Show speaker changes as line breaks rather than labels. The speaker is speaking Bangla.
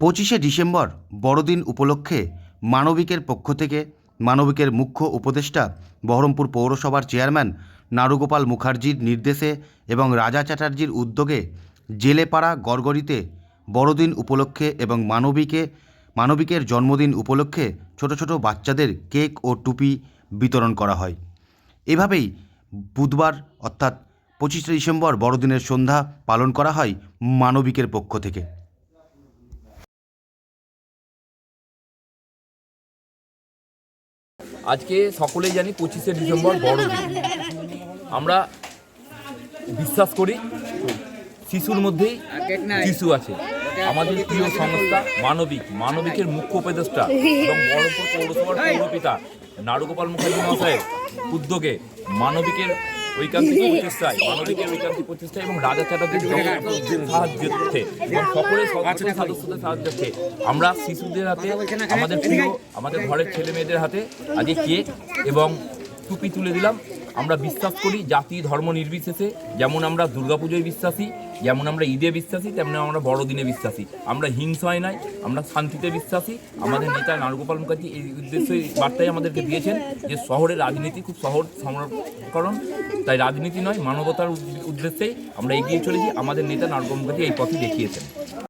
পঁচিশে ডিসেম্বর বড়দিন উপলক্ষে মানবিকের পক্ষ থেকে মানবিকের মুখ্য উপদেষ্টা বহরমপুর পৌরসভার চেয়ারম্যান নারুগোপাল মুখার্জির নির্দেশে এবং রাজা চ্যাটার্জির উদ্যোগে জেলেপাড়া গড়গড়িতে বড়দিন উপলক্ষে এবং মানবিকে, মানবিকের জন্মদিন উপলক্ষে ছোট ছোট বাচ্চাদের কেক ও টুপি বিতরণ করা হয়। এভাবেই বুধবার অর্থাৎ পঁচিশে ডিসেম্বর বড়দিনের সন্ধ্যা পালন করা হয় মানবিকের পক্ষ থেকে।
আজকে সকলেই জানি পঁচিশে ডিসেম্বর বড়দিন আমরা বিশ্বাস করি শিশুর মধ্যেই শিশু আছে। আমাদের প্রিয় সংস্থা মানবিক। মানবিকের মুখ্য উপদেষ্টা এবং বড়পুর পৌরসভার পৌরপিতা নারুগোপাল মুখার্জী মহাশয়ের উদ্যোগে মানবিকের ঐকান্তিক প্রচেষ্টায় মানবিকের ঐকান্তিক প্রচেষ্টা এবং রাজা চ্যাটার্জির এবং সকলের সকলের সদস্যদের সাহায্যার্থে আমরা শিশুদের হাতে আমাদের প্রিয় আমাদের ঘরের ছেলে মেয়েদের হাতে আজকে কেক এবং টুপি তুলে দিলাম। আমরা বিশ্বাস করি জাতি, ধর্ম নির্বিশেষে। যেমন আমরা দুর্গাপুজোয় বিশ্বাসী, যেমন আমরা ঈদে বিশ্বাসী, তেমন আমরা বড়দিনে বিশ্বাসী। আমরা হিংসায় নাই, আমরা শান্তিতে বিশ্বাসী। আমাদের নেতা নারগোপাল মুখার্জি এই উদ্দেশ্যে এই বার্তাই আমাদেরকে দিয়েছেন যে শহরের রাজনীতি খুব সহজ সংরক্ষণ, তাই রাজনীতি নয়, মানবতার উদ্দেশ্যেই আমরা এগিয়ে চলেছি। আমাদের নেতা নারগোপাল মুখার্জি এই পথে দেখিয়েছেন।